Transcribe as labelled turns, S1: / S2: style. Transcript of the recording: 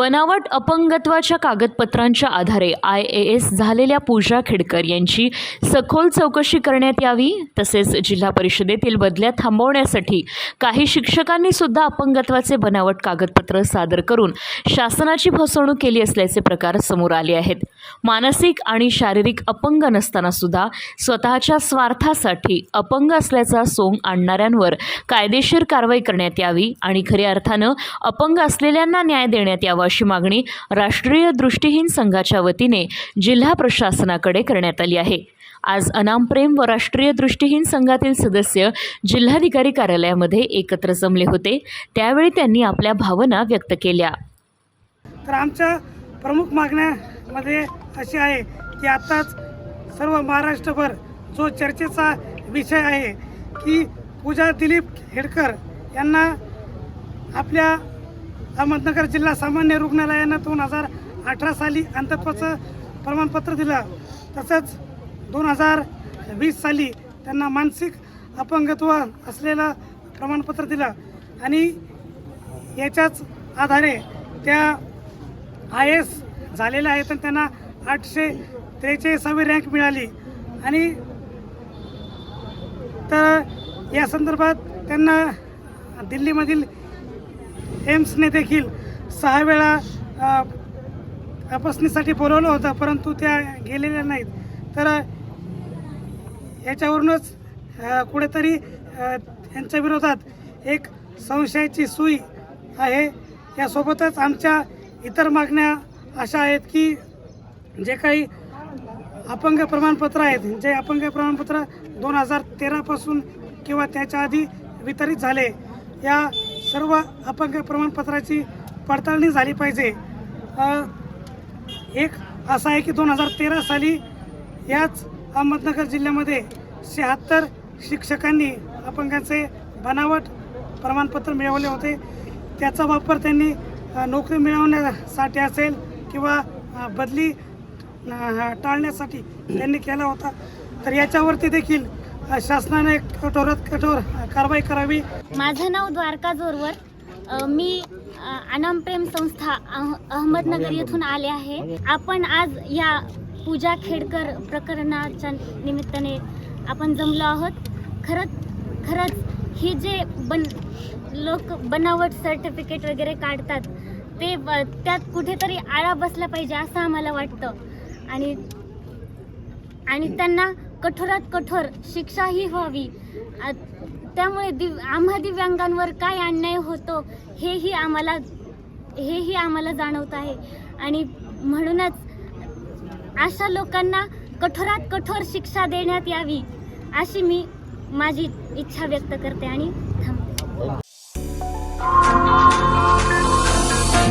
S1: बनावट अपंगत्वाच्या कागदपत्रांच्या आधारे आय ए एस झालेल्या पूजा खेडकर यांची सखोल चौकशी करण्यात यावी तसेच जिल्हा परिषदेतील बदल्या थांबवण्यासाठी काही शिक्षकांनी सुद्धा अपंगत्वाचे बनावट कागदपत्र सादर करून शासनाची फसवणूक केली असल्याचे प्रकार समोर आले आहेत. मानसिक आणि शारीरिक अपंग नसताना सुद्धा स्वतःच्या स्वार्थासाठी अपंग असल्याचा सोंग आणणाऱ्यांवर कायदेशीर कारवाई करण्यात यावी आणि खऱ्या अर्थानं अपंग असलेल्यांना न्याय देण्यात यावा अशी मागणी राष्ट्रीय दृष्टीहीन संघाच्या वतीने जिल्हा प्रशासनाकडे करण्यात आली आहे. आज अनामप्रेम व राष्ट्रीय दृष्टीहीन संघातील सदस्य जिल्हाधिकारी कार्यालयामध्ये एकत्र जमले होते. त्यावेळी त्यांनी आपल्या भावना व्यक्त केल्या.
S2: तर आमच्या प्रमुख मागण्यामध्ये अशी आहे की आत्ताच सर्व महाराष्ट्रभर जो चर्चेचा विषय आहे की पूजा दिलीप हेडकर यांना आपल्या अहमदनगर जिल्हा सामान्य रुग्णालयानं दोन हजार अठरा साली अंधत्वाचं प्रमाणपत्र दिलं. तसंच दोन हजार वीस साली त्यांना मानसिक अपंगत्व असलेलं प्रमाणपत्र दिलं. आणि याच्याच आधारे त्या आय एस झालेल्या आहेत आणि त्यांना आठशे त्रेचाळीसावी रँक मिळाली. आणि तर या संदर्भात त्यांना दिल्लीमधील एम्सने देखील सहा वेळा तपासणीसाठी बोलवलं होतं परंतु त्या गेलेल्या नाहीत. तर याच्यावरूनच कुठेतरी यांच्या विरोधात एक संशयाची सुई आहे. यासोबतच आमच्या इतर मागण्या अशा आहेत की जे काही अपंग प्रमाणपत्र आहेत जे अपंग प्रमाणपत्र दोन हजार तेरापासून किंवा त्याच्या आधी वितरित झाले या सर्व अपंग प्रमाणपत्राची पडताळणी झाली पाहिजे. एक असं आहे की दोन हजार तेरा साली याच अहमदनगर जिल्ह्यामध्ये शहात्तर शिक्षकांनी अपंगाचे बनावट प्रमाणपत्र मिळवले होते. त्याचा वापर त्यांनी नोकरी मिळवण्यासाठी असेल किंवा बदली टाळण्यासाठी त्यांनी केला होता. तर याच्यावरती देखील शासनाने कठोरात कठोर कारवाई करावी.
S3: माझं नाव द्वारका जोरवर. मी अनामप्रेम संस्था अह- अहमदनगर येथून आले आहे. आपण आज या पूजा खेडकर प्रकरणाच्या निमित्ताने आपण जमलो आहोत. खरंच खरंच हे जे बन लोक बनावट सर्टिफिकेट वगैरे काढतात ते ब- त्यात कुठेतरी आळा बसला पाहिजे असं आम्हाला वाटतं. आणि आणि त्यांना कठोरात कठोर शिक्षाही व्हावी. त्यामुळे दिव आम्हा दिव्यांगांवर काय अन्याय होतो हेही आम्हाला हेही आम्हाला जाणवत आहे. आणि म्हणूनच अशा लोकांना कठोरात कठोर शिक्षा देण्यात यावी अशी मी माझी इच्छा व्यक्त करते आणि थांबते.